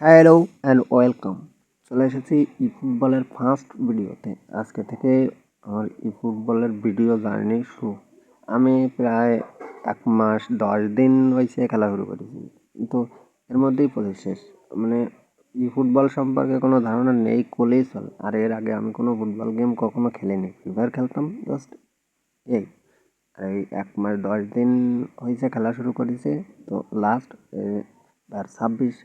Hello and welcome চলে এসেছি ই ফুটবলের ফার্স্ট ভিডিওতে আজকে থেকে আমার ই ফুটবলের ভিডিও জার্নি শুরু। আমি প্রায় এক মাস দশ দিন হয়েছে খেলা শুরু করেছি। তো এর মধ্যেই পড়ে শেষ। মানে ই ফুটবল সম্পর্কে কোনো ধারণা নেই, করলেই চলে। আর এর আগে আমি কোনো ফুটবল গেম কখনো খেলিনি। ফ্রি ফায়ার খেলতাম জাস্ট এই। এই এক মাস দশ দিন হয়েছে খেলা শুরু করেছে। তো লাস্ট আর ছাব্বিশ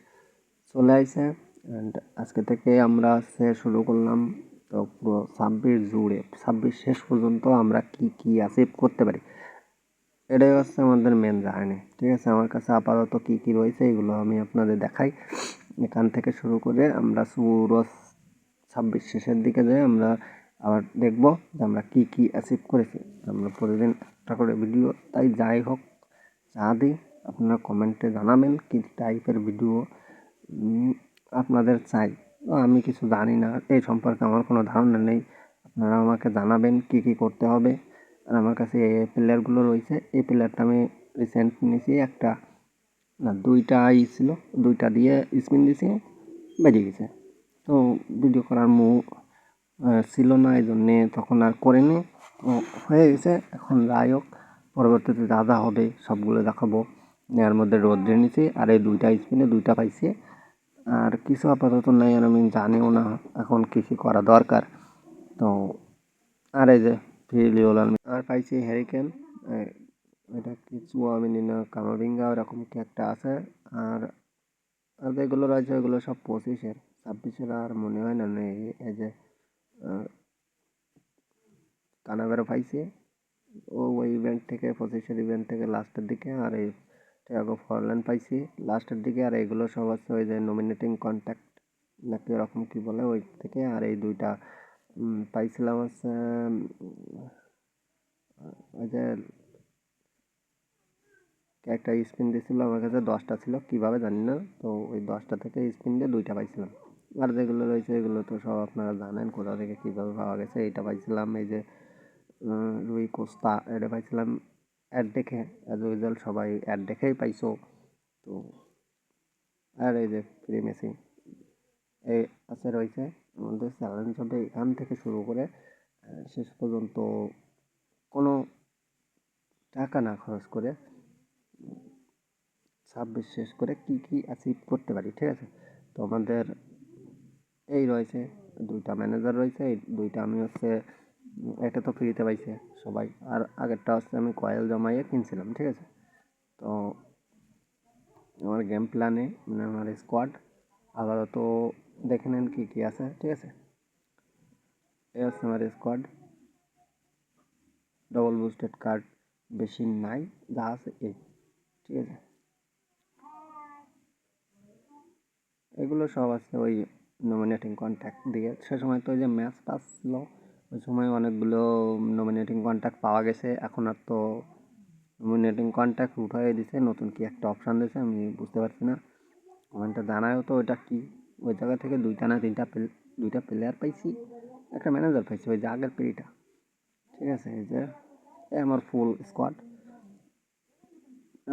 চলে আসছে অ্যান্ড আজকে থেকে আমরা সে শুরু করলাম তো পুরো ছাব্বিশ জুড়ে, ছাব্বিশ শেষ পর্যন্ত আমরা কি কি অ্যাচিভ করতে পারি? এটাই হচ্ছে আমাদের মেন জার্নি ঠিক আছে? আমার কাছে আপাতত কী কী রয়েছে এগুলো আমি আপনাদের দেখাই। এখান থেকে শুরু করে আমরা পুরো ছাব্বিশ শেষের দিকে যাই, আমরা আবার দেখব যে আমরা কী কী অ্যাচিভ করেছি। আমরা প্রতিদিন একটা করে ভিডিও তাই যাই হোক, যা দিই, আপনারা কমেন্টে জানাবেন কী টাইপের ভিডিও আপনাদের চাই। আমি কিছু জানি না, এই সম্পর্কে আমার কোনো ধারণা নেই। আপনারা আমাকে জানাবেন কী কী করতে হবে। আর আমার কাছে এই প্লেয়ারগুলো রয়েছে। এই প্লেয়ারটা আমি রিসেন্ট নিয়েছি, একটা, না, দুইটা আই ছিল, দুইটা দিয়ে স্পিন দিয়েছি বেরিয়ে গেছে। তো ভিডিও করার মু ছিল না, এই জন্যে তখন আর করিনি। তো হয়ে গেছে, এখন যাই হোক, পরবর্তীতে যা যা হবে সবগুলো দেখাবো। এর মধ্যে রোদ্রে নিছি আর এই দুইটা স্পিনে দুইটা পাইছি। আর কিছু আপাতত নাই, আর আমি জানিও না এখন কিছু করা দরকার। তো, আর এই যে ফিলিওল আর পাইছি হ্যারিকেন এটা কিছু আমি না কামাবিঙ্গা, ওরকম কি একটা আছে। আর আর যেগুলো রয়েছে ওইগুলো সব পঁচিশের, ছাব্বিশের আর মনে হয় না নেই এই যে কানাবেরও পাইছি। ও, ওই ইভেন্ট থেকে, পঁচিশের ইভেন্ট থেকে লাস্টের দিকে, আর এই টিয়াগো ফরল্যান্ড পাইছি। লাস্টের দিকে আর এগুলো সব আছে ওই যে নমিনেটিং কন্ট্যাক্ট নাকি এরকম কী বলে ওই থেকে। আর এই দুইটা পাইছিলাম হচ্ছে ওই যে একটা স্পিন দিয়েছিল, আমার কাছে দশটা ছিল, কীভাবে জানি না। তো ওই দশটা থেকে স্পিন দিয়ে দুইটা পাইছিলাম। আর যেগুলো রয়েছে এগুলো তো সব আপনারা জানেন, কোথা থেকে কীভাবে পাওয়া গেছে। এইটা পাইছিলাম, এই যে রুই কোস্তা, এটা পাইছিলাম অ্যাড দেখে অ্যাজ ইউজুয়াল সবাই অ্যাড দেখেই পাইছো। তো, আর এই যে ফ্রি মেসি এই আছে রয়েছে আমাদের চ্যালেঞ্জ হবে এখান থেকে শুরু করে শেষ পর্যন্ত কোনো টাকা না খরচ করে, ছাব্বিশ শেষ করে কি কি অ্যাচিভ করতে পারি, ঠিক আছে? তো আমাদের এই রয়েছে, দুইটা ম্যানেজার রয়েছে, এই দুইটা আমি হচ্ছে এটা তো ফ্রিতে পাইছে। সবাই। আর আগেরটা হচ্ছে আমি কয়েল জমাইয়ে কিনছিলাম, ঠিক আছে? তো আমার গেম প্ল্যানে মানে আমার স্কোয়াড আপাতত দেখে নেন কী কী আছে, ঠিক আছে? এই হচ্ছে আমার স্কোয়াড ডবল বুস্টেড কার্ড বেশি নাই, যা আছে এই ঠিক আছে? এগুলো সব আছে ওই নমিনেটিং কন্ট্যাক্ট দিয়ে। সে সময় তো ওই যে ম্যাচ পাস ছিল ওই সময় অনেকগুলো নমিনেটিং কন্ট্যাক্ট পাওয়া গেছে। এখন আর তো নমিনেটিং কন্ট্যাক্ট উঠাই দিছে, নতুন কি একটা অপশান দিয়েছে আমি বুঝতে পারছি না। কমেন্টে জানায়ও তো ওইটা কী, ওই জায়গা থেকে দুইটা না তিনটা দুইটা প্লেয়ার পাইছি, একটা ম্যানেজার পাইছি, ওই যে আগের পেরিটা ঠিক আছে, এই যে আমার ফুল স্কোয়াড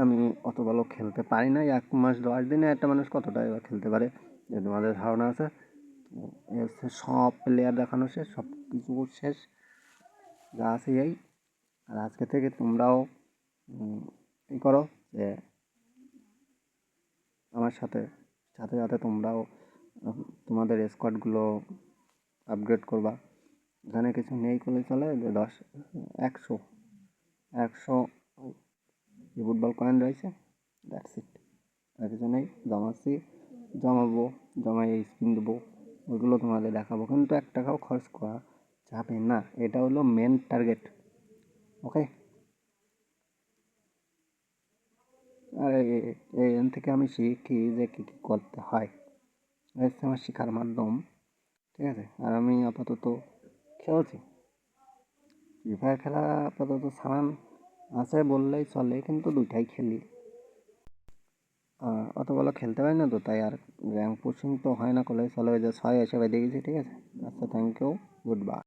আমি অত ভালো খেলতে পারি না এক মাস দশ দিনে একটা মানুষ কতটা এবার খেলতে পারে যে তোমাদের ধারণা আছে। সব প্লেয়ার দেখানো শেষ, সব কিছু শেষ। যা আছে এই। আর আজকে থেকে তোমরাও ই করো যে আমার সাথে সাথে সাথে তোমরাও তোমাদের স্কোয়াডগুলো আপগ্রেড করবা। এখানে কিছু নেই করলে চলে যে দশ, একশো একশো যে ফুটবল কয়েন রয়েছে দ্যাটস ইট আর কিছু নেই, জমাচ্ছি, জমাবো জমাই স্পিন দেবো। ওইগুলো তোমাদের দেখাবো। কিন্তু এক টাকাও খরচ করা যাবে না। এটা হলো মেন টার্গেট ওকে আর এখান থেকে আমি শিখি যে কী কী করতে হয়। হচ্ছে আমার শেখার মাধ্যম। ঠিক আছে? আর আমি আপাতত খেলছি। ফ্রি ফায়ার খেলা আপাতত সারান আছে বললেই চলে, কিন্তু দুইটাই খেলি। অত ভালো খেলতে পারি না তো, তাই আর র্যাঙ্ক পুশিং তো হয় না কলেজ যে ছয় এসে বেঁধে গেছি ঠিক আছে? আচ্ছা থ্যাংক ইউ গুড বাই